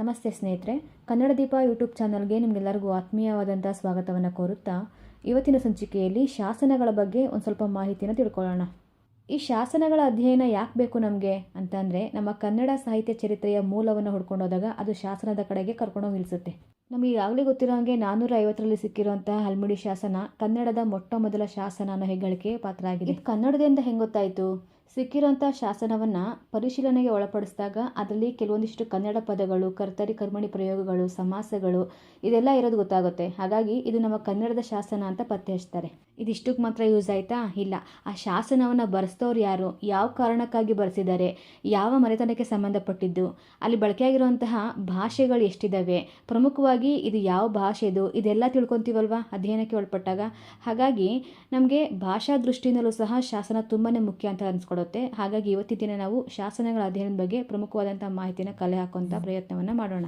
ನಮಸ್ತೆ ಸ್ನೇಹಿತರೆ, ಕನ್ನಡ ದೀಪ ಯೂಟ್ಯೂಬ್ ಚಾನಲ್ಗೆ ನಿಮಗೆಲ್ಲರಿಗೂ ಆತ್ಮೀಯವಾದಂಥ ಸ್ವಾಗತವನ್ನು ಕೋರುತ್ತಾ, ಇವತ್ತಿನ ಸಂಚಿಕೆಯಲ್ಲಿ ಶಾಸನಗಳ ಬಗ್ಗೆ ಒಂದು ಸ್ವಲ್ಪ ಮಾಹಿತಿಯನ್ನು ತಿಳ್ಕೊಳ್ಳೋಣ. ಈ ಶಾಸನಗಳ ಅಧ್ಯಯನ ಯಾಕೆ ಬೇಕು ನಮಗೆ ಅಂತಂದರೆ, ನಮ್ಮ ಕನ್ನಡ ಸಾಹಿತ್ಯ ಚರಿತ್ರೆಯ ಮೂಲವನ್ನು ಹುಡ್ಕೊಂಡೋದಾಗ ಅದು ಶಾಸನದ ಕಡೆಗೆ ಕರ್ಕೊಂಡೋಗಿ ನಿಲ್ಲಿಸುತ್ತೆ ನಮಗೆ ಈಗಾಗಲೇ ಗೊತ್ತಿರೋ ಹಾಗೆ ನಾನ್ನೂರ ಐವತ್ತರಲ್ಲಿ ಸಿಕ್ಕಿರುವಂತಹ ಹಲ್ಮಿಡಿ ಶಾಸನ ಕನ್ನಡದ ಮೊಟ್ಟ ಮೊದಲ ಶಾಸನ ಅನ್ನೋ ಹೆಗ್ಗಳಿಕೆ ಪಾತ್ರ ಆಗಿದೆ ಕನ್ನಡದಿಂದ ಹೆಂಗೆ ಗೊತ್ತಾಯಿತು? ಸಿಕ್ಕಿರುವಂಥ ಶಾಸನವನ್ನು ಪರಿಶೀಲನೆಗೆ ಒಳಪಡಿಸಿದಾಗ ಅದರಲ್ಲಿ ಕೆಲವೊಂದಿಷ್ಟು ಕನ್ನಡ ಪದಗಳು, ಕರ್ತರಿ ಕರ್ಮಣಿ ಪ್ರಯೋಗಗಳು, ಸಮಾಸಗಳು ಇದೆಲ್ಲ ಇರೋದು ಗೊತ್ತಾಗುತ್ತೆ. ಹಾಗಾಗಿ ಇದು ನಮ್ಮ ಕನ್ನಡದ ಶಾಸನ ಅಂತ ಪತ್ತೆ ಹಚ್ತಾರೆ. ಇದಿಷ್ಟಕ್ಕೆ ಮಾತ್ರ ಯೂಸ್ ಆಯಿತಾ? ಇಲ್ಲ. ಆ ಶಾಸನವನ್ನು ಬರೆಸ್ತವ್ರು ಯಾರು? ಯಾವ ಕಾರಣಕ್ಕಾಗಿ ಬರೆಸಿದ್ದಾರೆ? ಯಾವ ಮನೆತನಕ್ಕೆ ಸಂಬಂಧಪಟ್ಟಿದ್ದು? ಅಲ್ಲಿ ಬಳಕೆಯಾಗಿರುವಂತಹ ಭಾಷೆಗಳು ಎಷ್ಟಿದ್ದಾವೆ ಪ್ರಮುಖವಾಗಿ ಇದು ಯಾವ ಭಾಷೆದು? ಇದೆಲ್ಲ ತಿಳ್ಕೊತೀವಲ್ವ ಅಧ್ಯಯನಕ್ಕೆ ಒಳಪಟ್ಟಾಗ? ಹಾಗಾಗಿ ನಮಗೆ ಭಾಷಾ ದೃಷ್ಟಿಯಿಂದಲೂ ಸಹ ಶಾಸನ ತುಂಬಾ ಮುಖ್ಯ ಅಂತ ಅನಿಸ್ಕೊಡುತ್ತೆ ಹಾಗಾಗಿ ಇವತ್ತಿನ ದಿನ ನಾವು ಶಾಸನಗಳ ಅಧ್ಯಯನದ ಬಗ್ಗೆ ಪ್ರಮುಖವಾದಂಥ ಮಾಹಿತಿನ ಕಲೆ ಹಾಕುವಂಥ ಪ್ರಯತ್ನವನ್ನು ಮಾಡೋಣ.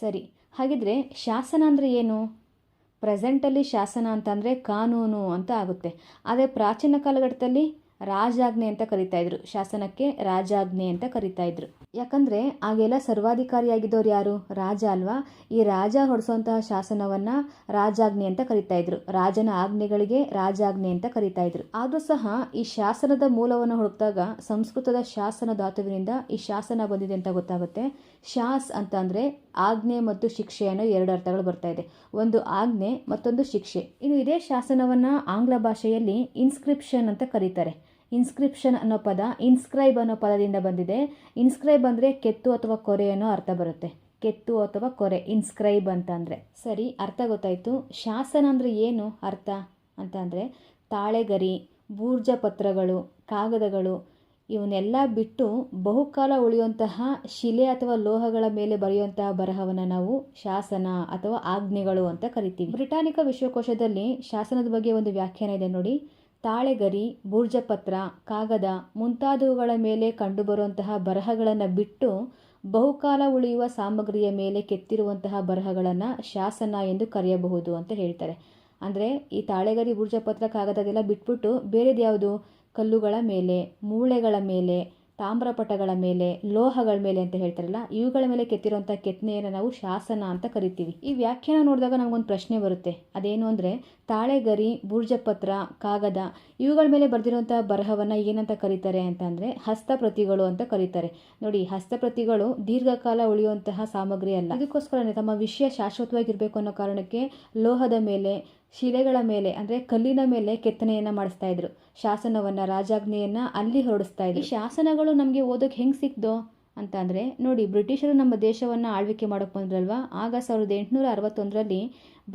ಸರಿ. ಹಾಗಿದ್ರೆ ಶಾಸನ ಅಂದರೆ ಏನು? ಪ್ರೆಸೆಂಟಲ್ಲಿ ಶಾಸನ ಅಂತಂದರೆ ಕಾನೂನು ಅಂತ ಆಗುತ್ತೆ. ಆದರೆ ಪ್ರಾಚೀನ ಕಾಲಘಟ್ಟದಲ್ಲಿ ರಾಜಾಜ್ಞೆ ಅಂತ ಕರಿತಾ ಇದ್ರು. ಶಾಸನಕ್ಕೆ ರಾಜಾಜ್ಞೆ ಅಂತ ಕರಿತಾ ಇದ್ರು. ಯಾಕಂದರೆ ಆಗೆಲ್ಲ ಸರ್ವಾಧಿಕಾರಿಯಾಗಿದ್ದವ್ರು ಯಾರು? ರಾಜ ಅಲ್ವಾ? ಈ ರಾಜ ಹೊಡೆಸುವಂತಹ ಶಾಸನವನ್ನು ರಾಜಾಜ್ಞೆ ಅಂತ ಕರಿತಾ ಇದ್ರು. ರಾಜನ ಆಜ್ಞೆಗಳಿಗೆ ರಾಜಾಜ್ಞೆ ಅಂತ ಕರಿತಾಯಿದ್ರು ಆದರೂ ಸಹ ಈ ಶಾಸನದ ಮೂಲವನ್ನು ಹುಡುಕಿದಾಗ ಸಂಸ್ಕೃತದ ಶಾಸನ ಧಾತುವಿನಿಂದ ಈ ಶಾಸನ ಬಂದಿದೆ ಅಂತ ಗೊತ್ತಾಗುತ್ತೆ. ಶಾಸ್ ಅಂತ ಅಂದರೆ ಆಜ್ಞೆ ಮತ್ತು ಶಿಕ್ಷೆ ಅನ್ನೋ ಎರಡು ಅರ್ಥಗಳು ಬರ್ತಾ ಇದೆ. ಒಂದು ಆಜ್ಞೆ, ಮತ್ತೊಂದು ಶಿಕ್ಷೆ. ಇನ್ನು ಇದೇ ಶಾಸನವನ್ನು ಆಂಗ್ಲ ಭಾಷೆಯಲ್ಲಿ ಇನ್ಸ್ಕ್ರಿಪ್ಷನ್ ಅಂತ ಕರೀತಾರೆ. ಇನ್ಸ್ಕ್ರಿಪ್ಷನ್ ಅನ್ನೋ ಪದ, ಇನ್ಸ್ಕ್ರೈಬ್ ಅನ್ನೋ ಪದದಿಂದ ಬಂದಿದೆ. ಇನ್ಸ್ಕ್ರೈಬ್ ಅಂದರೆ ಕೆತ್ತು ಅಥವಾ ಕೊರೆ ಅನ್ನೋ ಅರ್ಥ ಬರುತ್ತೆ. ಕೆತ್ತು ಅಥವಾ ಕೊರೆ, ಇನ್ಸ್ಕ್ರೈಬ್ ಅಂತ ಅಂದರೆ ಸರಿ, ಅರ್ಥ ಗೊತ್ತಾಯಿತು. ಶಾಸನ ಅಂದರೆ ಏನು ಅರ್ಥ? ಅಂತ ಅಂದರೆ ತಾಳೆಗರಿ ಬೂರ್ಜ ಪತ್ರಗಳು ಕಾಗದಗಳು ಇವನ್ನೆಲ್ಲ ಬಿಟ್ಟು ಬಹುಕಾಲ ಉಳಿಯುವಂತಹ ಶಿಲೆ ಅಥವಾ ಲೋಹಗಳ ಮೇಲೆ ಬರೆಯುವಂತಹ ಬರಹವನ್ನು ನಾವು ಶಾಸನ ಅಥವಾ ಆಜ್ಞೆಗಳು ಅಂತ ಕರಿತೀವಿ. ಬ್ರಿಟಾನಿಕ ವಿಶ್ವಕೋಶದಲ್ಲಿ ಶಾಸನದ ಬಗ್ಗೆ ಒಂದು ವ್ಯಾಖ್ಯಾನ ಇದೆ ನೋಡಿ. ತಾಳೆಗರಿ, ಬೂರ್ಜಪತ್ರ, ಕಾಗದ ಮುಂತಾದವುಗಳ ಮೇಲೆ ಕಂಡುಬರುವಂತಹ ಬರಹಗಳನ್ನು ಬಿಟ್ಟು ಬಹುಕಾಲ ಉಳಿಯುವ ಸಾಮಗ್ರಿಯ ಮೇಲೆ ಕೆತ್ತಿರುವಂತಹ ಬರಹಗಳನ್ನು ಶಾಸನ ಎಂದು ಕರೆಯಬಹುದು ಅಂತ ಹೇಳ್ತಾರೆ. ಅಂದರೆ ಈ ತಾಳೆಗರಿ, ಬೂರ್ಜಪತ್ರ, ಕಾಗದದೆಲ್ಲ ಬಿಟ್ಬಿಟ್ಟು ಬೇರೆದು ಯಾವುದು? ಕಲ್ಲುಗಳ ಮೇಲೆ, ಮೂಳೆಗಳ ಮೇಲೆ, ತಾಮ್ರಪಟಗಳ ಮೇಲೆ, ಲೋಹಗಳ ಮೇಲೆ ಅಂತ ಹೇಳ್ತಾರಲ್ಲ, ಇವುಗಳ ಮೇಲೆ ಕೆತ್ತಿರುವಂಥ ಕೆತ್ತನೆಯನ್ನು ನಾವು ಶಾಸನ ಅಂತ ಕರಿತೀವಿ. ಈ ವ್ಯಾಖ್ಯಾನ ನೋಡಿದಾಗ ನಮಗೊಂದು ಪ್ರಶ್ನೆ ಬರುತ್ತೆ. ಅದೇನು ಅಂದರೆ, ತಾಳೆಗರಿ, ಬೂರ್ಜಪತ್ರ, ಕಾಗದ, ಇವುಗಳ ಮೇಲೆ ಬರೆದಿರುವಂಥ ಬರಹವನ್ನು ಏನಂತ ಕರೀತಾರೆ ಅಂತಂದರೆ ಹಸ್ತಪ್ರತಿಗಳು ಅಂತ ಕರೀತಾರೆ. ನೋಡಿ, ಹಸ್ತಪ್ರತಿಗಳು ದೀರ್ಘಕಾಲ ಉಳಿಯುವಂತಹ ಸಾಮಗ್ರಿ ಅಲ್ಲ. ಅದಕ್ಕೋಸ್ಕರನೇ ತಮ್ಮ ವಿಷಯ ಶಾಶ್ವತವಾಗಿರಬೇಕು ಅನ್ನೋ ಕಾರಣಕ್ಕೆ ಲೋಹದ ಮೇಲೆ ಶಿಲೆಗಳ ಮೇಲೆ, ಅಂದರೆ ಕಲ್ಲಿನ ಮೇಲೆ ಕೆತ್ತನೆಯನ್ನು ಮಾಡಿಸ್ತಾ ಇದ್ರು. ಶಾಸನವನ್ನು, ರಾಜಾಜ್ಞೆಯನ್ನು ಅಲ್ಲಿ ಹೊರಡಿಸ್ತಾ ಇದ್ರು. ಶಾಸನಗಳು ನಮಗೆ ಓದೋಕೆ ಹೆಂಗೆ ಸಿಕ್ತೋ ಅಂತ ಅಂದರೆ, ನೋಡಿ, ಬ್ರಿಟಿಷರು ನಮ್ಮ ದೇಶವನ್ನು ಆಳ್ವಿಕೆ ಮಾಡೋಕೆ ಬಂದ್ರಲ್ವಾ? ಆಗ ಸಾವಿರದ ಎಂಟುನೂರ ಅರವತ್ತೊಂದರಲ್ಲಿ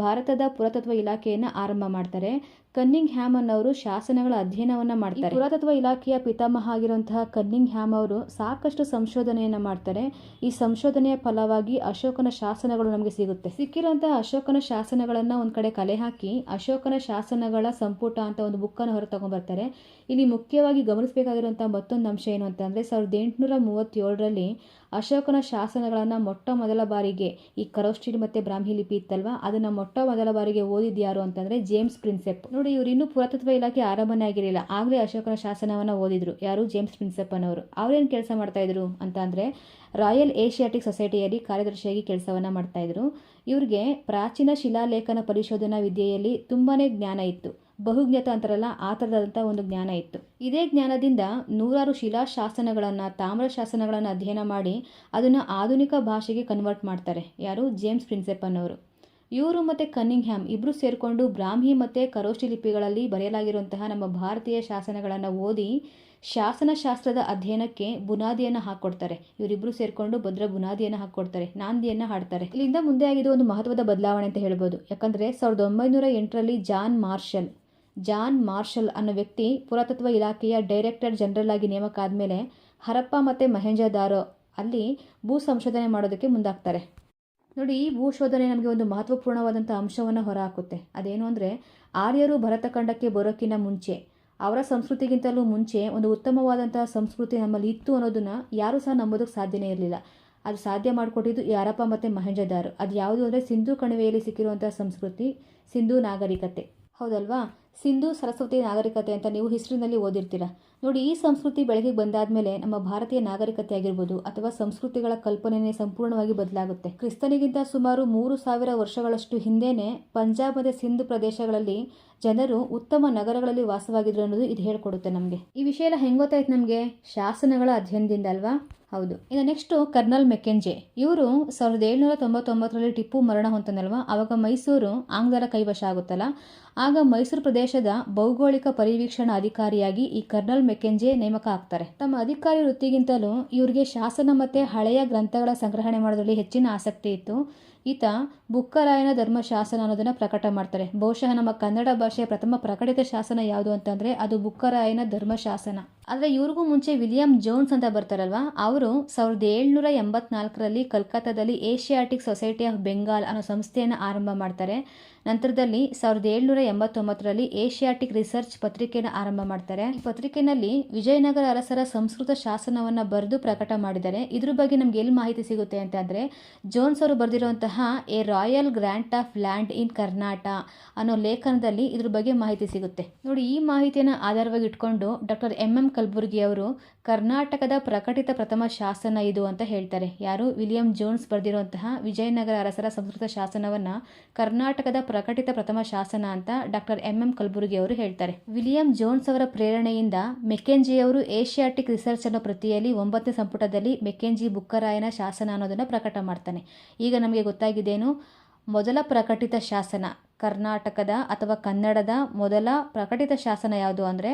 ಭಾರತದ ಪುರಾತತ್ವ ಇಲಾಖೆಯನ್ನು ಆರಂಭ ಮಾಡ್ತಾರೆ. ಕನ್ನಿಂಗ್ ಹ್ಯಾಮ್ ಅವರು ಶಾಸನಗಳ ಅಧ್ಯಯನವನ್ನು ಮಾಡ್ತಾರೆ. ಪುರಾತತ್ವ ಇಲಾಖೆಯ ಪಿತಾಮಹ ಆಗಿರುವಂತಹ ಕನ್ನಿಂಗ್ ಹ್ಯಾಮ್ ಅವರು ಸಾಕಷ್ಟು ಸಂಶೋಧನೆಯನ್ನು ಮಾಡ್ತಾರೆ. ಈ ಸಂಶೋಧನೆಯ ಫಲವಾಗಿ ಅಶೋಕನ ಶಾಸನಗಳು ನಮಗೆ ಸಿಗುತ್ತೆ. ಸಿಕ್ಕಿರುವಂತಹ ಅಶೋಕನ ಶಾಸನಗಳನ್ನು ಒಂದು ಕಡೆ ಕಲೆ ಹಾಕಿ ಅಶೋಕನ ಶಾಸನಗಳ ಸಂಪುಟ ಅಂತ ಒಂದು ಬುಕ್ಕನ್ನು ಹೊರ ತಗೊಂಡ್ಬರ್ತಾರೆ ಇಲ್ಲಿ ಮುಖ್ಯವಾಗಿ ಗಮನಿಸಬೇಕಾಗಿರುವಂತಹ ಮತ್ತೊಂದು ಅಂಶ ಏನು ಅಂತಂದರೆ ಸಾವಿರದ ಎಂಟುನೂರ ಮೂವತ್ತೇಳರಲ್ಲಿ ಅಶೋಕನ ಶಾಸನಗಳನ್ನು ಮೊಟ್ಟ ಮೊದಲ ಬಾರಿಗೆ, ಈ ಕರೋಸ್ಟಿಡ್ ಮತ್ತು ಬ್ರಾಹ್ಮಿ ಲಿಪಿ ಇತ್ತಲ್ವಾ? ಅದನ್ನು ಮೊಟ್ಟ ಮೊದಲ ಬಾರಿಗೆ ಓದಿದ್ದು ಯಾರು ಅಂತಂದರೆ ಜೇಮ್ಸ್ ಪ್ರಿನ್ಸೆಪ್. ನೋಡಿ, ಇವರು ಇನ್ನೂ ಪುರಾತತ್ವ ಇಲಾಖೆ ಆರಂಭನೇ ಆಗಿರಲಿಲ್ಲ. ಆಗಲೇ ಅಶೋಕನ ಶಾಸನವನ್ನು ಓದಿದ್ರು. ಯಾರು? ಜೇಮ್ಸ್ ಪ್ರಿನ್ಸೆಪ್ ಅನ್ನೋರು ಅವ್ರೇನು ಕೆಲಸ ಮಾಡ್ತಾಯಿದ್ರು ಅಂತ ಅಂದರೆ ರಾಯಲ್ ಏಷಿಯಾಟಿಕ್ ಸೊಸೈಟಿಯಲ್ಲಿ ಕಾರ್ಯದರ್ಶಿಯಾಗಿ ಕೆಲಸವನ್ನು ಮಾಡ್ತಾಯಿದ್ರು ಇವ್ರಿಗೆ ಪ್ರಾಚೀನ ಶಿಲಾಲೇಖನ ಪರಿಶೋಧನಾ ವಿದ್ಯೆಯಲ್ಲಿ ತುಂಬಾ ಜ್ಞಾನ ಇತ್ತು. ಬಹುಜ್ಞತ ಅಂತಾರಲ್ಲ, ಆ ಥರದಂಥ ಒಂದು ಜ್ಞಾನ ಇತ್ತು. ಇದೇ ಜ್ಞಾನದಿಂದ ನೂರಾರು ಶಿಲಾಶಾಸನಗಳನ್ನು ತಾಮ್ರ ಶಾಸನಗಳನ್ನು ಅಧ್ಯಯನ ಮಾಡಿ ಅದನ್ನು ಆಧುನಿಕ ಭಾಷೆಗೆ ಕನ್ವರ್ಟ್ ಮಾಡ್ತಾರೆ. ಯಾರು? ಜೇಮ್ಸ್ ಪ್ರಿನ್ಸೆಪ್ ಅನ್ನೋರು. ಇವರು ಮತ್ತು ಕನ್ನಿಂಗ್ ಹ್ಯಾಮ್ ಇಬ್ಬರು ಸೇರಿಕೊಂಡು ಬ್ರಾಹ್ಮಿ ಮತ್ತು ಕರೋಷ್ಠಿ ಲಿಪಿಗಳಲ್ಲಿ ಬರೆಯಲಾಗಿರುವಂತಹ ನಮ್ಮ ಭಾರತೀಯ ಶಾಸನಗಳನ್ನು ಓದಿ ಶಾಸನಶಾಸ್ತ್ರದ ಅಧ್ಯಯನಕ್ಕೆ ಬುನಾದಿಯನ್ನು ಹಾಕ್ಕೊಡ್ತಾರೆ ಇವರಿಬ್ಬರು ಸೇರಿಕೊಂಡು ಭದ್ರ ಬುನಾದಿಯನ್ನು ಹಾಕ್ಕೊಡ್ತಾರೆ ನಾಂದಿಯನ್ನು ಹಾಡ್ತಾರೆ. ಇಲ್ಲಿಂದ ಮುಂದೆ ಆಗಿದ್ದು ಒಂದು ಮಹತ್ವದ ಬದಲಾವಣೆ ಅಂತ ಹೇಳ್ಬೋದು. ಯಾಕಂದರೆ ಸಾವಿರದ ಒಂಬೈನೂರ ಎಂಟರಲ್ಲಿ ಜಾನ್ ಮಾರ್ಷಲ್ ಜಾನ್ ಮಾರ್ಷಲ್ ಅನ್ನೋ ವ್ಯಕ್ತಿ ಪುರಾತತ್ವ ಇಲಾಖೆಯ ಡೈರೆಕ್ಟರ್ ಜನರಲ್ ಆಗಿ ನೇಮಕ ಆದಮೇಲೆ ಹರಪ್ಪ ಮತ್ತು ಮಹೇಂಜದಾರೋ ಅಲ್ಲಿ ಭೂ ಸಂಶೋಧನೆ ಮಾಡೋದಕ್ಕೆ ಮುಂದಾಗ್ತಾರೆ. ನೋಡಿ ಈ ಭೂಶೋಧನೆ ನಮಗೆ ಒಂದು ಮಹತ್ವಪೂರ್ಣವಾದಂಥ ಅಂಶವನ್ನು ಹೊರಹಾಕುತ್ತೆ. ಅದೇನು ಅಂದರೆ, ಆರ್ಯರು ಭರತಖಂಡಕ್ಕೆ ಬರೋಕ್ಕಿಂತ ಮುಂಚೆ, ಅವರ ಸಂಸ್ಕೃತಿಗಿಂತಲೂ ಮುಂಚೆ ಒಂದು ಉತ್ತಮವಾದಂಥ ಸಂಸ್ಕೃತಿ ನಮ್ಮಲ್ಲಿ ಇತ್ತು ಅನ್ನೋದನ್ನು ಯಾರೂ ಸಹ ನಂಬೋದಕ್ಕೆ ಸಾಧ್ಯನೇ ಇರಲಿಲ್ಲ. ಅದು ಸಾಧ್ಯ ಮಾಡಿಕೊಟ್ಟಿದ್ದು ಈ ಹರಪ್ಪ ಮತ್ತು ಮಹೇಂಜದಾರು. ಅದು ಯಾವುದು ಅಂದರೆ ಸಿಂಧೂ ಕಣಿವೆಯಲ್ಲಿ ಸಿಕ್ಕಿರುವಂಥ ಸಂಸ್ಕೃತಿ, ಸಿಂಧೂ ನಾಗರಿಕತೆ. ಹೌದಲ್ವಾ? ಸಿಂಧು ಸರಸ್ವತಿ ನಾಗರಿಕತೆ ಅಂತ ನೀವು ಹಿಸ್ಟ್ರಿನಲ್ಲಿ ಓದಿರ್ತೀರ. ನೋಡಿ, ಈ ಸಂಸ್ಕೃತಿ ಬೆಳಕಿಗೆ ಬಂದಾದ್ಮೇಲೆ ನಮ್ಮ ಭಾರತೀಯ ನಾಗರಿಕತೆ ಆಗಿರ್ಬೋದು ಅಥವಾ ಸಂಸ್ಕೃತಿಗಳ ಕಲ್ಪನೆನೇ ಸಂಪೂರ್ಣವಾಗಿ ಬದಲಾಗುತ್ತೆ. ಕ್ರಿಸ್ತನಿಗಿಂತ ಸುಮಾರು ಮೂರು ಸಾವಿರ ವರ್ಷಗಳಷ್ಟು ಹಿಂದೆಯೇ ಪಂಜಾಬದ ಸಿಂಧು ಸಿಂಧ್ ಪ್ರದೇಶಗಳಲ್ಲಿ ಜನರು ಉತ್ತಮ ನಗರಗಳಲ್ಲಿ ವಾಸವಾಗಿದ್ರು ಅನ್ನೋದು ಇದು ಹೇಳ್ಕೊಡುತ್ತೆ ನಮಗೆ. ಈ ವಿಷಯ ಎಲ್ಲ ಹೆಂಗ್ ಗೊತ್ತಾಯ್ತು ನಮಗೆ? ಶಾಸನಗಳ ಅಧ್ಯಯನದಿಂದ ಅಲ್ವಾ? ಹೌದು. ಇನ್ನು ನೆಕ್ಸ್ಟು ಕರ್ನಲ್ ಮೆಕೆಂಜೆ ಇವರು ಸಾವಿರದ ಏಳ್ನೂರ ತೊಂಬತ್ತೊಂಬತ್ತರಲ್ಲಿ ಟಿಪ್ಪು ಮರಣ ಹೊಂತನಲ್ವಾ ಆವಾಗ ಮೈಸೂರು ಆಂಗ್ಲರ ಕೈವಶ ಆಗುತ್ತಲ್ಲ? ಆಗ ಮೈಸೂರು ಪ್ರದೇಶದ ಭೌಗೋಳಿಕ ಪರಿವೀಕ್ಷಣಾ ಅಧಿಕಾರಿಯಾಗಿ ಈ ಕರ್ನಲ್ ಮೆಕೆಂಜೆ ನೇಮಕ ಆಗ್ತಾರೆ. ತಮ್ಮ ಅಧಿಕಾರಿ ವೃತ್ತಿಗಿಂತಲೂ ಇವರಿಗೆ ಶಾಸನ ಮತ್ತು ಹಳೆಯ ಗ್ರಂಥಗಳ ಸಂಗ್ರಹಣೆ ಮಾಡೋದ್ರಲ್ಲಿ ಹೆಚ್ಚಿನ ಆಸಕ್ತಿ ಇತ್ತು. ಈತ ಬುಕ್ಕರಾಯನ ಧರ್ಮಶಾಸನ ಅನ್ನೋದನ್ನು ಪ್ರಕಟ ಮಾಡ್ತಾರೆ. ಬಹುಶಃ ನಮ್ಮ ಕನ್ನಡ ಭಾಷೆಯ ಪ್ರಥಮ ಪ್ರಕಟಿತ ಶಾಸನ ಯಾವುದು ಅಂತಂದ್ರೆ ಅದು ಬುಕ್ಕರಾಯನ ಧರ್ಮಶಾಸನ ಆದ್ರೆ ಇವ್ರಿಗೂ ಮುಂಚೆ ವಿಲಿಯಂ ಜೋನ್ಸ್ ಅಂತ ಬರ್ತಾರಲ್ವಾ? ಅವರು ಸಾವಿರದ ಏಳ್ನೂರ ಎಂಬತ್ನಾಲ್ಕರಲ್ಲಿ ಕಲ್ಕತ್ತಾದಲ್ಲಿ ಏಷಿಯಾಟಿಕ್ ಸೊಸೈಟಿ ಆಫ್ ಬೆಂಗಾಲ್ ಅನ್ನೋ ಸಂಸ್ಥೆಯನ್ನು ಆರಂಭ ಮಾಡ್ತಾರೆ. ನಂತರದಲ್ಲಿ ಸಾವಿರದ ಏಳ್ನೂರ ಎಂಬತ್ತೊಂಬತ್ತರಲ್ಲಿ ಏಷಿಯಾಟಿಕ್ ರಿಸರ್ಚ್ ಪತ್ರಿಕೆಯನ್ನು ಆರಂಭ ಮಾಡ್ತಾರೆ. ಈ ಪತ್ರಿಕೆಯಲ್ಲಿ ವಿಜಯನಗರ ಅರಸರ ಸಂಸ್ಕೃತ ಶಾಸನವನ್ನು ಬರೆದು ಪ್ರಕಟ ಮಾಡಿದ್ದಾರೆ ಇದ್ರ ಬಗ್ಗೆ ನಮ್ಗೆ ಎಲ್ಲಿ ಮಾಹಿತಿ ಸಿಗುತ್ತೆ ಅಂತ ಅಂದರೆ, ಜೋನ್ಸ್ ಅವರು ಬರೆದಿರುವಂತಹ a royal grant of land in Karnata ಅನ್ನೋ ಲೇಖನದಲ್ಲಿ ಇದ್ರ ಬಗ್ಗೆ ಮಾಹಿತಿ ಸಿಗುತ್ತೆ. ನೋಡಿ, ಈ ಮಾಹಿತಿಯನ್ನು ಆಧಾರವಾಗಿ ಇಟ್ಕೊಂಡು ಡಾಕ್ಟರ್ ಎಂ ಎಂ ಕಲಬುರ್ಗಿ ಅವರು ಕರ್ನಾಟಕದ ಪ್ರಕಟಿತ ಪ್ರಥಮ ಶಾಸನ ಇದು ಅಂತ ಹೇಳ್ತಾರೆ. ಯಾರು? ವಿಲಿಯಂ ಜೋನ್ಸ್ ಬರೆದಿರುವಂತಹ ವಿಜಯನಗರ ಅರಸರ ಸಂಸ್ಕೃತ ಶಾಸನವನ್ನು ಕರ್ನಾಟಕದ ಪ್ರಕಟಿತ ಪ್ರಥಮ ಶಾಸನ ಅಂತ ಡಾಕ್ಟರ್ ಎಂ ಎಂ ಕಲಬುರ್ಗಿ ಅವರು ಹೇಳ್ತಾರೆ. ವಿಲಿಯಂ ಜೋನ್ಸ್ ಅವರ ಪ್ರೇರಣೆಯಿಂದ ಮೆಕೆಂಜಿ ಅವರು ಏಷಿಯಾಟಿಕ್ ರಿಸರ್ಚ್ ಅನ್ನೋ ಪ್ರತಿಯಲ್ಲಿ ಒಂಬತ್ತನೇ ಸಂಪುಟದಲ್ಲಿ ಮೆಕೆಂಜಿ ಬುಕ್ಕರಾಯನ ಶಾಸನ ಅನ್ನೋದನ್ನು ಪ್ರಕಟ ಮಾಡ್ತಾನೆ. ಈಗ ನಮಗೆ ಗೊತ್ತಾಗಿದ್ದೇನು? ಮೊದಲ ಪ್ರಕಟಿತ ಶಾಸನ ಕರ್ನಾಟಕದ ಅಥವಾ ಕನ್ನಡದ ಮೊದಲ ಪ್ರಕಟಿತ ಶಾಸನ ಯಾವುದು ಅಂದರೆ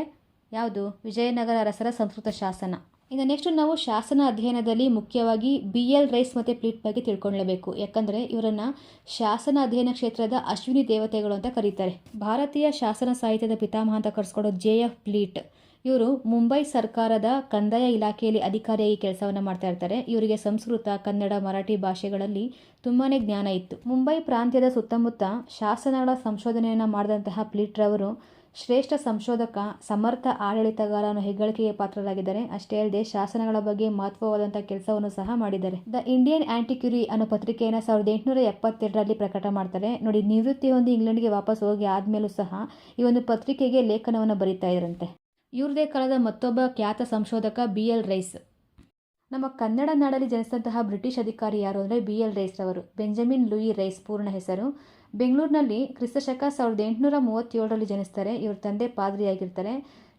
ಯಾವುದು? ವಿಜಯನಗರ ಅರಸರ ಸಂಸ್ಕೃತ ಶಾಸನ. ಇನ್ನು ನೆಕ್ಸ್ಟ್ ನಾವು ಶಾಸನ ಅಧ್ಯಯನದಲ್ಲಿ ಮುಖ್ಯವಾಗಿ ಬಿ ಎಲ್ ರೈಸ್ ಮತ್ತು ಪ್ಲೀಟ್ ಬಗ್ಗೆ ತಿಳ್ಕೊಳ್ಳಬೇಕು. ಯಾಕಂದರೆ ಇವರನ್ನು ಶಾಸನ ಅಧ್ಯಯನ ಕ್ಷೇತ್ರದ ಅಶ್ವಿನಿ ದೇವತೆಗಳು ಅಂತ ಕರೀತಾರೆ. ಭಾರತೀಯ ಶಾಸನ ಸಾಹಿತ್ಯದ ಪಿತಾಮಹ ಅಂತ ಕರೆಸ್ಕೊಡೋ ಜೆ ಎಫ್ ಪ್ಲೀಟ್. ಇವರು ಮುಂಬೈ ಸರ್ಕಾರದ ಕಂದಾಯ ಇಲಾಖೆಯಲ್ಲಿ ಅಧಿಕಾರಿಯಾಗಿ ಕೆಲಸವನ್ನು ಮಾಡ್ತಾ ಇರ್ತಾರೆ. ಇವರಿಗೆ ಸಂಸ್ಕೃತ, ಕನ್ನಡ, ಮರಾಠಿ ಭಾಷೆಗಳಲ್ಲಿ ತುಂಬಾ ಜ್ಞಾನ ಇತ್ತು. ಮುಂಬೈ ಪ್ರಾಂತ್ಯದ ಸುತ್ತಮುತ್ತ ಶಾಸನಗಳ ಸಂಶೋಧನೆಯನ್ನು ಮಾಡಿದಂತಹ ಪ್ಲೀಟ್ರವರು ಶ್ರೇಷ್ಠ ಸಂಶೋಧಕ, ಸಮರ್ಥ ಆಡಳಿತಗಾರ ಹೆಗ್ಗಳಿಕೆಗೆ ಪಾತ್ರರಾಗಿದ್ದಾರೆ. ಅಷ್ಟೇ ಅಲ್ಲದೆ ಶಾಸನಗಳ ಬಗ್ಗೆ ಮಹತ್ವವಾದಂಥ ಕೆಲಸವನ್ನು ಸಹ ಮಾಡಿದ್ದಾರೆ. ದ ಇಂಡಿಯನ್ ಆಂಟಿಕ್ಯುರಿ ಅನ್ನೋ ಪತ್ರಿಕೆಯನ್ನು ಸಾವಿರದ ಎಂಟುನೂರ ಎಪ್ಪತ್ತೆರಡರಲ್ಲಿ ಪ್ರಕಟ ಮಾಡ್ತಾರೆ. ನೋಡಿ, ನಿವೃತ್ತಿ ಹೊಂದಿ ಇಂಗ್ಲೆಂಡ್ಗೆ ವಾಪಸ್ ಹೋಗಿ ಆದಮೇಲೂ ಸಹ ಈ ಒಂದು ಪತ್ರಿಕೆಗೆ ಲೇಖನವನ್ನು ಬರೀತಾ ಇದ್ರಂತೆ. ಇವ್ರದೇ ಕಾಲದ ಮತ್ತೊಬ್ಬ ಖ್ಯಾತ ಸಂಶೋಧಕ ಬಿ ಎಲ್ ರೈಸ್. ನಮ್ಮ ಕನ್ನಡ ನಾಡಲ್ಲಿ ಜನಿಸಿದಂತಹ ಬ್ರಿಟಿಷ್ ಅಧಿಕಾರಿ ಯಾರು ಅಂದರೆ ಬಿ ಎಲ್ ರೈಸ್ ಅವರು ಬೆಂಜಮಿನ್ ಲೂಯಿ ರೈಸ್ ಪೂರ್ಣ ಹೆಸರು. ಬೆಂಗಳೂರಿನಲ್ಲಿ ಕ್ರಿಸ್ತಶಕ ಸಾವಿರದ ಎಂಟುನೂರ ಮೂವತ್ತೇಳರಲ್ಲಿ ಜನಿಸ್ತಾರೆ. ಇವ್ರ ತಂದೆ ಪಾದ್ರಿಯಾಗಿರ್ತಾರೆ.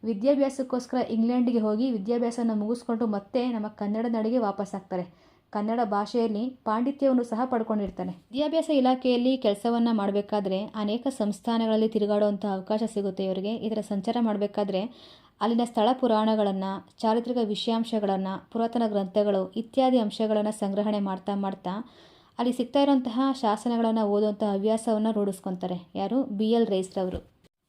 ವಿದ್ಯಾಭ್ಯಾಸಕ್ಕೋಸ್ಕರ ಇಂಗ್ಲೆಂಡ್ಗೆ ಹೋಗಿ ವಿದ್ಯಾಭ್ಯಾಸನ ಮುಗಿಸ್ಕೊಂಡು ಮತ್ತೆ ನಮ್ಮ ಕನ್ನಡ ನಾಡಿಗೆ ವಾಪಸ್ ಆಗ್ತಾರೆ. ಕನ್ನಡ ಭಾಷೆಯಲ್ಲಿ ಪಾಂಡಿತ್ಯವನ್ನು ಸಹ ಪಡ್ಕೊಂಡಿರ್ತಾನೆ. ವಿದ್ಯಾಭ್ಯಾಸ ಇಲಾಖೆಯಲ್ಲಿ ಕೆಲಸವನ್ನು ಮಾಡಬೇಕಾದ್ರೆ ಅನೇಕ ಸಂಸ್ಥಾನಗಳಲ್ಲಿ ತಿರುಗಾಡುವಂಥ ಅವಕಾಶ ಸಿಗುತ್ತೆ ಇವರಿಗೆ. ಇದರ ಸಂಚಾರ ಮಾಡಬೇಕಾದ್ರೆ ಅಲ್ಲಿನ ಸ್ಥಳ ಪುರಾಣಗಳನ್ನು, ಚಾರಿತ್ರಿಕ ವಿಷಯಾಂಶಗಳನ್ನು, ಪುರಾತನ ಗ್ರಂಥಗಳು ಇತ್ಯಾದಿ ಅಂಶಗಳನ್ನು ಸಂಗ್ರಹಣೆ ಮಾಡ್ತಾ ಮಾಡ್ತಾ ಅಲ್ಲಿ ಸಿಗ್ತಾ ಇರುವಂತಹ ಶಾಸನಗಳನ್ನು ಓದುವಂಥ ಹವ್ಯಾಸವನ್ನು ರೂಢಿಸ್ಕೊತಾರೆ. ಯಾರು? ಬಿ. ಎಲ್. ರೈಸ್ರವರು.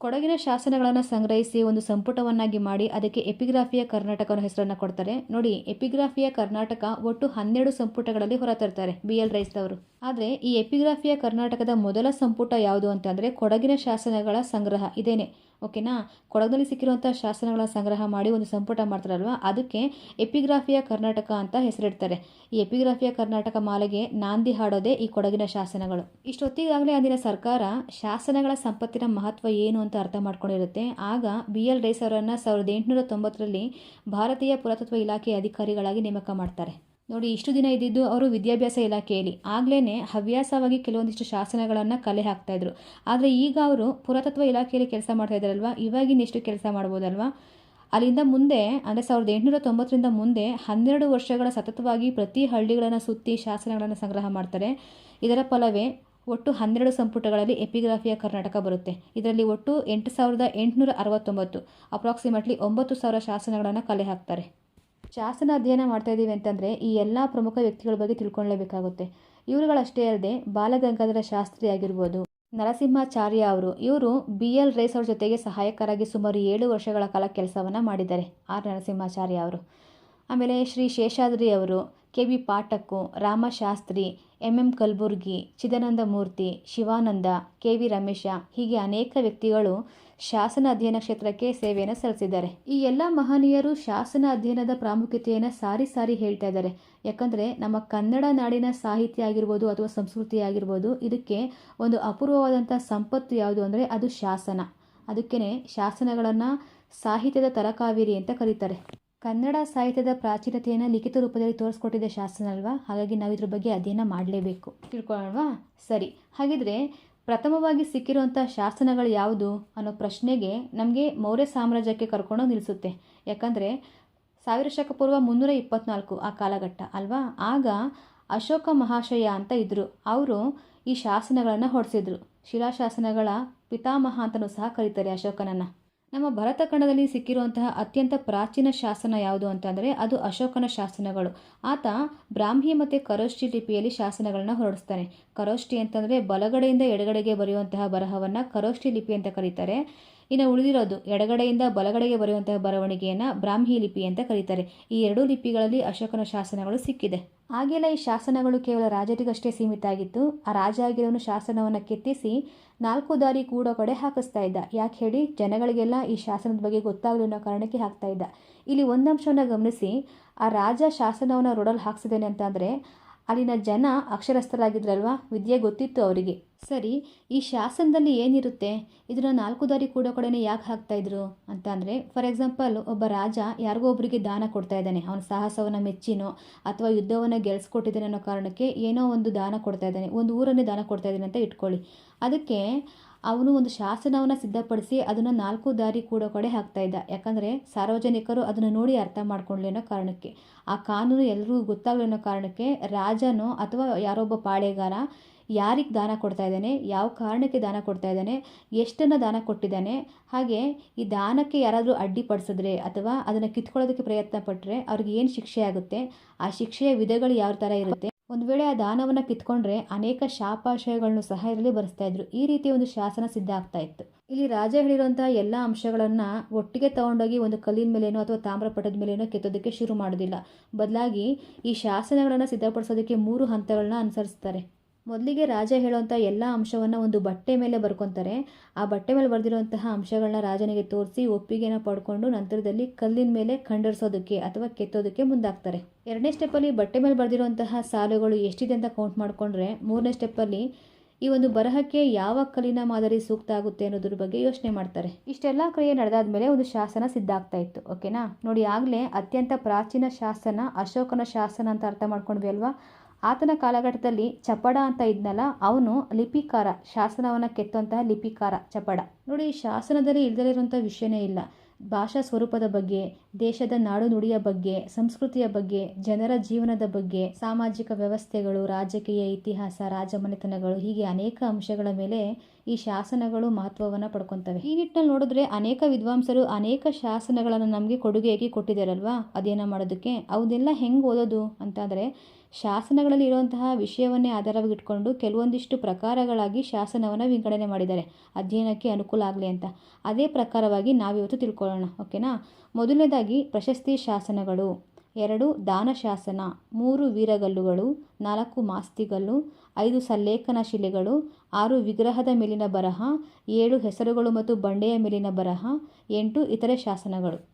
ಕೊಡಗಿನ ಶಾಸನಗಳನ್ನು ಸಂಗ್ರಹಿಸಿ ಒಂದು ಸಂಪುಟವನ್ನಾಗಿ ಮಾಡಿ ಅದಕ್ಕೆ ಎಪಿಗ್ರಾಫಿಯ ಕರ್ನಾಟಕ ಅನ್ನೋ ಹೆಸರನ್ನು ಕೊಡ್ತಾರೆ. ನೋಡಿ, ಎಪಿಗ್ರಾಫಿಯ ಕರ್ನಾಟಕ ಒಟ್ಟು ಹನ್ನೆರಡು ಸಂಪುಟಗಳಲ್ಲಿ ಹೊರತರ್ತಾರೆ ಬಿ. ಎಲ್. ರೈಸ್ರವರು. ಆದರೆ ಈ ಎಪಿಗ್ರಾಫಿಯ ಕರ್ನಾಟಕದ ಮೊದಲ ಸಂಪುಟ ಯಾವುದು ಅಂತಂದರೆ ಕೊಡಗಿನ ಶಾಸನಗಳ ಸಂಗ್ರಹ ಇದೇನೆ. ಓಕೆನಾ? ಕೊಡಗದಲ್ಲಿ ಸಿಕ್ಕಿರುವಂಥ ಶಾಸನಗಳ ಸಂಗ್ರಹ ಮಾಡಿ ಒಂದು ಸಂಪುಟ ಮಾಡ್ತಾರಲ್ವ? ಅದಕ್ಕೆ ಎಪಿಗ್ರಾಫಿಯ ಕರ್ನಾಟಕ ಅಂತ ಹೆಸರಿಡ್ತಾರೆ. ಈ ಎಪಿಗ್ರಾಫಿಯ ಕರ್ನಾಟಕ ಮಾಲೆಗೆ ನಾಂದಿ ಹಾಡೋದೇ ಈ ಕೊಡಗಿನ ಶಾಸನಗಳು. ಇಷ್ಟೊತ್ತಿಗಾಗಲೇ ಅಂದಿನ ಸರ್ಕಾರ ಶಾಸನಗಳ ಸಂಪತ್ತಿನ ಮಹತ್ವ ಏನು ಅಂತ ಅರ್ಥ ಮಾಡ್ಕೊಂಡಿರುತ್ತೆ. ಆಗ ಬಿ ಎಲ್ ರೈಸ್ ಅವರನ್ನು ಸಾವಿರದ ಎಂಟುನೂರ ತೊಂಬತ್ತರಲ್ಲಿ ಭಾರತೀಯ ಪುರಾತತ್ವ ಇಲಾಖೆಯ ಅಧಿಕಾರಿಗಳಾಗಿ ನೇಮಕ ಮಾಡ್ತಾರೆ. ನೋಡಿ, ಇಷ್ಟು ದಿನ ಇದ್ದಿದ್ದು ಅವರು ವಿದ್ಯಾಭ್ಯಾಸ ಇಲಾಖೆಯಲ್ಲಿ. ಆಗ್ಲೇ ಹವ್ಯಾಸವಾಗಿ ಕೆಲವೊಂದಿಷ್ಟು ಶಾಸನಗಳನ್ನು ಕಲೆ ಹಾಕ್ತಾ ಇದ್ರು. ಆದರೆ ಈಗ ಅವರು ಪುರಾತತ್ವ ಇಲಾಖೆಯಲ್ಲಿ ಕೆಲಸ ಮಾಡ್ತಾ ಇದ್ದಾರಲ್ವಾ ಇವಾಗಿನ ಎಷ್ಟು ಕೆಲಸ ಮಾಡ್ಬೋದಲ್ವಾ? ಅಲ್ಲಿಂದ ಮುಂದೆ, ಅಂದರೆ ಸಾವಿರದ ಎಂಟುನೂರ ತೊಂಬತ್ತರಿಂದ ಮುಂದೆ ಹನ್ನೆರಡು ವರ್ಷಗಳ ಸತತವಾಗಿ ಪ್ರತಿ ಹಳ್ಳಿಗಳನ್ನು ಸುತ್ತಿ ಶಾಸನಗಳನ್ನು ಸಂಗ್ರಹ ಮಾಡ್ತಾರೆ. ಇದರ ಫಲವೇ ಒಟ್ಟು ಹನ್ನೆರಡು ಸಂಪುಟಗಳಲ್ಲಿ ಎಪಿಗ್ರಾಫಿಯ ಕರ್ನಾಟಕ ಬರುತ್ತೆ. ಇದರಲ್ಲಿ ಒಟ್ಟು ಎಂಟು ಸಾವಿರದ ಎಂಟುನೂರ ಅರವತ್ತೊಂಬತ್ತು, ಅಪ್ರಾಕ್ಸಿಮೇಟ್ಲಿ ಒಂಬತ್ತು ಸಾವಿರ ಶಾಸನಗಳನ್ನು ಕಲೆ ಹಾಕ್ತಾರೆ. ಶಾಸನ ಅಧ್ಯಯನ ಮಾಡ್ತಾ ಇದ್ದೀವಿ ಅಂತಂದರೆ ಈ ಎಲ್ಲ ಪ್ರಮುಖ ವ್ಯಕ್ತಿಗಳ ಬಗ್ಗೆ ತಿಳ್ಕೊಳ್ಳೇಬೇಕಾಗುತ್ತೆ ಇವರುಗಳಷ್ಟೇ ಅಲ್ಲದೆ ಬಾಲಗಂಗಾಧರ ಶಾಸ್ತ್ರಿ ಆಗಿರ್ಬೋದು, ನರಸಿಂಹಾಚಾರ್ಯ ಅವರು, ಇವರು ಬಿ ಎಲ್ ರೇಸ್ ಅವ್ರ ಜೊತೆಗೆ ಸಹಾಯಕರಾಗಿ ಸುಮಾರು ಏಳು ವರ್ಷಗಳ ಕಾಲ ಕೆಲಸವನ್ನು ಮಾಡಿದ್ದಾರೆ, ಆರ್ ನರಸಿಂಹಾಚಾರ್ಯ ಅವರು. ಆಮೇಲೆ ಶ್ರೀ ಶೇಷಾದ್ರಿ ಅವರು, K B Pathak, Ramashastri, M M Kalburgi, Chidananda Murthy, Shivananda, K V Ramesh ಹೀಗೆ ಅನೇಕ ವ್ಯಕ್ತಿಗಳು ಶಾಸನ ಅಧ್ಯಯನ ಕ್ಷೇತ್ರಕ್ಕೆ ಸೇವೆಯನ್ನು ಸಲ್ಲಿಸಿದ್ದಾರೆ. ಈ ಎಲ್ಲ ಮಹನೀಯರು ಶಾಸನ ಅಧ್ಯಯನದ ಪ್ರಾಮುಖ್ಯತೆಯನ್ನು ಸಾರಿ ಸಾರಿ ಹೇಳ್ತಾ ಇದ್ದಾರೆ. ಯಾಕಂದರೆ, ನಮ್ಮ ಕನ್ನಡ ನಾಡಿನ ಸಾಹಿತ್ಯ ಆಗಿರ್ಬೋದು ಅಥವಾ ಸಂಸ್ಕೃತಿ ಆಗಿರ್ಬೋದು, ಇದಕ್ಕೆ ಒಂದು ಅಪೂರ್ವವಾದಂಥ ಸಂಪತ್ತು ಯಾವುದು ಅಂದರೆ ಅದು ಶಾಸನ. ಅದಕ್ಕೇ ಶಾಸನಗಳನ್ನು ಸಾಹಿತ್ಯದ ತರಕಾವೇರಿ ಅಂತ ಕರೀತಾರೆ. ಕನ್ನಡ ಸಾಹಿತ್ಯದ ಪ್ರಾಚೀನತೆಯನ್ನು ಲಿಖಿತ ರೂಪದಲ್ಲಿ ತೋರಿಸ್ಕೊಟ್ಟಿದ್ದ ಶಾಸನ ಅಲ್ವಾ? ಹಾಗಾಗಿ ನಾವು ಇದ್ರ ಬಗ್ಗೆ ಅಧ್ಯಯನ ಮಾಡಲೇಬೇಕು. ತಿಳ್ಕೊಳ್ಳೋಣವಾ ಸರಿ. ಹಾಗಿದ್ರೆ ಪ್ರಥಮವಾಗಿ ಸಿಕ್ಕಿರುವಂಥ ಶಾಸನಗಳು ಯಾವುದು ಅನ್ನೋ ಪ್ರಶ್ನೆಗೆ ನಮಗೆ ಮೌರ್ಯ ಸಾಮ್ರಾಜ್ಯಕ್ಕೆ ಕರ್ಕೊಂಡು ನಿಲ್ಲಿಸುತ್ತೆ ಯಾಕಂದರೆ ಸಾವಿರ ಶಕ ಪೂರ್ವ ಮುನ್ನೂರ ಇಪ್ಪತ್ನಾಲ್ಕು ಆ ಕಾಲಘಟ್ಟ, ಅಲ್ವಾ? ಆಗ ಅಶೋಕ ಮಹಾಶಯ ಅಂತ ಇದ್ದರು ಅವರು ಈ ಶಾಸನಗಳನ್ನು ಹೊಡೆಸಿದ್ರು. ಶಿಲಾಶಾಸನಗಳ ಪಿತಾಮಹ ಅಂತಲೂ ಸಹ ಕರೀತಾರೆ ಅಶೋಕನನ್ನು. ನಮ್ಮ ಭರತ ಖಂಡದಲ್ಲಿ ಸಿಕ್ಕಿರುವಂತಹ ಅತ್ಯಂತ ಪ್ರಾಚೀನ ಶಾಸನ ಯಾವುದು ಅಂತಂದರೆ ಅದು ಅಶೋಕನ ಶಾಸನಗಳು. ಆತ ಬ್ರಾಹ್ಮಿ ಮತ್ತು ಕರೋಷ್ಠಿ ಲಿಪಿಯಲ್ಲಿ ಶಾಸನಗಳನ್ನ ಹೊರಡಿಸ್ತಾನೆ. ಕರೋಷ್ಠಿ ಅಂತಂದರೆ ಬಲಗಡೆಯಿಂದ ಎಡಗಡೆಗೆ ಬರೆಯುವಂತಹ ಬರಹವನ್ನು ಕರೋಷ್ಠಿ ಲಿಪಿ ಅಂತ ಕರೀತಾರೆ. ಇನ್ನು ಉಳಿದಿರೋದು ಎಡಗಡೆಯಿಂದ ಬಲಗಡೆಗೆ ಬರೆಯುವಂತಹ ಬರವಣಿಗೆಯನ್ನು ಬ್ರಾಹ್ಮಿ ಲಿಪಿ ಅಂತ ಕರೀತಾರೆ. ಈ ಎರಡೂ ಲಿಪಿಗಳಲ್ಲಿ ಅಶೋಕನ ಶಾಸನಗಳು ಸಿಕ್ಕಿದೆ. ಆಗೆಲ್ಲ ಈ ಶಾಸನಗಳು ಕೇವಲ ರಾಜರಿಗಷ್ಟೇ ಸೀಮಿತ ಆಗಿತ್ತು. ಆ ರಾಜ ಆಗಿರೋನು ಶಾಸನವನ್ನು ಕೆತ್ತಿಸಿ ನಾಲ್ಕು ದಾರಿ ಕೂಡೋ ಕಡೆ ಹಾಕಿಸ್ತಾ ಇದ್ದ. ಯಾಕೆ ಹೇಳಿ? ಜನಗಳಿಗೆಲ್ಲ ಈ ಶಾಸನದ ಬಗ್ಗೆ ಗೊತ್ತಾಗಲಿ ಅನ್ನೋ ಕಾರಣಕ್ಕೆ ಹಾಕ್ತಾ ಇದ್ದ. ಇಲ್ಲಿ ಒಂದಂಶವನ್ನು ಗಮನಿಸಿ. ಆ ರಾಜ ಶಾಸನವನ್ನು ರೋಡಲ್ಲಿ ಹಾಕ್ಸಿದ್ದೇನೆ ಅಂತಂದರೆ ಅಲ್ಲಿನ ಜನ ಅಕ್ಷರಸ್ಥರಾಗಿದ್ರಲ್ವಾ? ವಿದ್ಯೆ ಗೊತ್ತಿತ್ತು ಅವರಿಗೆ. ಸರಿ, ಈ ಶಾಸನದಲ್ಲಿ ಏನಿರುತ್ತೆ? ಇದನ್ನು ನಾಲ್ಕು ದಾರಿ ಕೂಡೋ ಕಡೆ ಯಾಕೆ ಹಾಕ್ತಾ ಇದ್ರು? ಅಂತ ಅಂದರೆ, ಫಾರ್ ಎಕ್ಸಾಂಪಲ್, ಒಬ್ಬ ರಾಜ ಯಾರಿಗೋ ಒಬ್ಬರಿಗೆ ದಾನ ಕೊಡ್ತಾ ಇದ್ದಾನೆ. ಅವನ ಸಾಹಸವನ್ನು ಮೆಚ್ಚಿನೋ ಅಥವಾ ಯುದ್ಧವನ್ನು ಗೆಲ್ಸ್ಕೊಟ್ಟಿದ್ದಾನೆ ಅನ್ನೋ ಕಾರಣಕ್ಕೆ ಏನೋ ಒಂದು ದಾನ ಕೊಡ್ತಾ ಇದ್ದಾನೆ. ಒಂದು ಊರನ್ನೇ ದಾನ ಕೊಡ್ತಾ ಇದ್ದಾನೆ ಅಂತ ಇಟ್ಕೊಳ್ಳಿ. ಅದಕ್ಕೆ ಅವನು ಒಂದು ಶಾಸನವನ್ನು ಸಿದ್ಧಪಡಿಸಿ ಅದನ್ನು ನಾಲ್ಕು ದಾರಿ ಕೂಡೋ ಕಡೆ ಹಾಕ್ತಾ ಇದ್ದ. ಯಾಕಂದರೆ, ಸಾರ್ವಜನಿಕರು ಅದನ್ನು ನೋಡಿ ಅರ್ಥ ಮಾಡ್ಕೊಳ್ಳಿ ಅನ್ನೋ ಕಾರಣಕ್ಕೆ. ಆ ಕಾನೂನು ಎಲ್ರಿಗೂ ಗೊತ್ತಾಗಲಿ ಅನ್ನೋ ಕಾರಣಕ್ಕೆ ರಾಜನೋ ಅಥವಾ ಯಾರೊಬ್ಬ ಪಾಳೆಗಾರ ಯಾರಿಗೆ ದಾನ ಕೊಡ್ತಾ ಇದ್ದಾನೆ, ಯಾವ ಕಾರಣಕ್ಕೆ ದಾನ ಕೊಡ್ತಾ ಇದ್ದಾನೆ, ಎಷ್ಟನ್ನು ದಾನ ಕೊಟ್ಟಿದ್ದಾನೆ, ಹಾಗೆ ಈ ದಾನಕ್ಕೆ ಯಾರಾದರೂ ಅಡ್ಡಿಪಡಿಸಿದ್ರೆ ಅಥವಾ ಅದನ್ನು ಕಿತ್ಕೊಳ್ಳೋದಕ್ಕೆ ಪ್ರಯತ್ನ ಪಟ್ಟರೆ ಅವ್ರಿಗೆ ಏನು ಶಿಕ್ಷೆ ಆಗುತ್ತೆ? ಆ ಶಿಕ್ಷೆಯ ವಿಧಗಳು ಯಾವ ಥರ ಇರುತ್ತೆ? ಒಂದು ವೇಳೆ ಆ ದಾನವನ್ನು ಕಿತ್ಕೊಂಡ್ರೆ ಅನೇಕ ಶಾಪಾಶಯಗಳನ್ನು ಸಹ ಇರಲಿ ಬರೆಸ್ತಾ ಇದ್ರು. ಈ ರೀತಿಯ ಒಂದು ಶಾಸನ ಸಿದ್ಧ ಆಗ್ತಾ ಇತ್ತು. ಇಲ್ಲಿ ರಾಜ ಹೇಳಿರುವಂತಹ ಎಲ್ಲ ಅಂಶಗಳನ್ನು ಒಟ್ಟಿಗೆ ತಗೊಂಡೋಗಿ ಒಂದು ಕಲ್ಲಿನ ಮೇಲೇನೋ ಅಥವಾ ತಾಮ್ರಪಟದ ಮೇಲೇನೋ ಕೆತ್ತೋದಕ್ಕೆ ಶುರು ಮಾಡೋದಿಲ್ಲ. ಬದಲಾಗಿ ಈ ಶಾಸನಗಳನ್ನು ಸಿದ್ಧಪಡಿಸೋದಕ್ಕೆ ಮೂರು ಹಂತಗಳನ್ನ ಅನುಸರಿಸ್ತಾರೆ. ಮೊದಲಿಗೆ ರಾಜ ಹೇಳುವಂಥ ಎಲ್ಲ ಅಂಶವನ್ನು ಒಂದು ಬಟ್ಟೆ ಮೇಲೆ ಬರ್ಕೊತಾರೆ. ಆ ಬಟ್ಟೆ ಮೇಲೆ ಬರೆದಿರುವಂತಹ ಅಂಶಗಳನ್ನ ರಾಜನಿಗೆ ತೋರಿಸಿ ಒಪ್ಪಿಗೆನ ಪಡ್ಕೊಂಡು ನಂತರದಲ್ಲಿ ಕಲ್ಲಿನ ಮೇಲೆ ಖಂಡರಿಸೋದಕ್ಕೆ ಅಥವಾ ಕೆತ್ತೋದಕ್ಕೆ ಮುಂದಾಗ್ತಾರೆ. ಎರಡನೇ ಸ್ಟೆಪ್ಪಲ್ಲಿ ಬಟ್ಟೆ ಮೇಲೆ ಬರೆದಿರುವಂತಹ ಸಾಲುಗಳು ಎಷ್ಟಿದೆ ಅಂತ ಕೌಂಟ್ ಮಾಡಿಕೊಂಡ್ರೆ ಮೂರನೇ ಸ್ಟೆಪ್ಪಲ್ಲಿ ಈ ಒಂದು ಬರಹಕ್ಕೆ ಯಾವ ಕಲ್ಲಿನ ಮಾದರಿ ಸೂಕ್ತ ಆಗುತ್ತೆ ಅನ್ನೋದ್ರ ಬಗ್ಗೆ ಯೋಚನೆ ಮಾಡ್ತಾರೆ. ಇಷ್ಟೆಲ್ಲ ಕ್ರಿಯೆ ನಡೆದಾದ್ಮೇಲೆ ಒಂದು ಶಾಸನ ಸಿದ್ಧ ಆಗ್ತಾ ಇತ್ತು. ಓಕೆನಾ ನೋಡಿ, ಆಗಲೇ ಅತ್ಯಂತ ಪ್ರಾಚೀನ ಶಾಸನ ಅಶೋಕನ ಶಾಸನ ಅಂತ ಅರ್ಥ ಮಾಡ್ಕೊಂಡ್ವಿ ಅಲ್ವಾ? ಆತನ ಕಾಲಘಟ್ಟದಲ್ಲಿ ಚಪ್ಪಡ ಅಂತ ಇದ್ನಲ್ಲ, ಅವನು ಲಿಪಿಕಾರ, ಶಾಸನವನ್ನು ಕೆತ್ತುವಂತಹ ಲಿಪಿಕಾರ ಚಪ್ಪಡ. ನೋಡಿ, ಶಾಸನದಲ್ಲಿ ಇಲ್ದಲಿರುವಂಥ ವಿಷಯನೇ ಇಲ್ಲ. ಭಾಷಾ ಸ್ವರೂಪದ ಬಗ್ಗೆ, ದೇಶದ ನಾಡು ನುಡಿಯ ಬಗ್ಗೆ, ಸಂಸ್ಕೃತಿಯ ಬಗ್ಗೆ, ಜನರ ಜೀವನದ ಬಗ್ಗೆ, ಸಾಮಾಜಿಕ ವ್ಯವಸ್ಥೆಗಳು, ರಾಜಕೀಯ ಇತಿಹಾಸ, ರಾಜಮನೆತನಗಳು, ಹೀಗೆ ಅನೇಕ ಅಂಶಗಳ ಮೇಲೆ ಈ ಶಾಸನಗಳು ಮಹತ್ವವನ್ನು ಪಡ್ಕೊತವೆ. ಈ ನಿಟ್ಟಿನಲ್ಲಿ ನೋಡಿದ್ರೆ ಅನೇಕ ವಿದ್ವಾಂಸರು ಅನೇಕ ಶಾಸನಗಳನ್ನು ನಮಗೆ ಕೊಡುಗೆಯಾಗಿ ಕೊಟ್ಟಿದ್ದಾರಲ್ವಾ ಅದೇನ ಮಾಡೋದಕ್ಕೆ? ಅವನ್ನೆಲ್ಲ ಹೆಂಗೆ ಓದೋದು? ಅಂತಂದರೆ ಶಾಸನಗಳಲ್ಲಿ ಇರುವಂತಹ ವಿಷಯವನ್ನೇ ಆಧಾರವಾಗಿಟ್ಕೊಂಡು ಕೆಲವೊಂದಿಷ್ಟು ಪ್ರಕಾರಗಳಾಗಿ ಶಾಸನವನ್ನು ವಿಂಗಡಣೆ ಮಾಡಿದ್ದಾರೆ. ಅಧ್ಯಯನಕ್ಕೆ ಅನುಕೂಲ ಆಗಲಿ ಅಂತ. ಅದೇ ಪ್ರಕಾರವಾಗಿ ನಾವಿವತ್ತು ತಿಳ್ಕೊಳ್ಳೋಣ, ಓಕೆನಾ? ಮೊದಲನೇದಾಗಿ, ಪ್ರಶಸ್ತಿ ಶಾಸನಗಳು. ಎರಡು, ದಾನ ಶಾಸನ. ಮೂರು, ವೀರಗಲ್ಲುಗಳು. ನಾಲ್ಕು, ಮಾಸ್ತಿಗಲ್ಲು. ಐದು, ಸಲ್ಲೇಖನ ಶಿಲೆಗಳು. ಆರು, ವಿಗ್ರಹದ ಮೇಲಿನ ಬರಹ. ಏಳು, ಹೆಸರುಗಳು ಮತ್ತು ಬಂಡೆಯ ಮೇಲಿನ ಬರಹ. ಎಂಟು, ಇತರೆ ಶಾಸನಗಳು.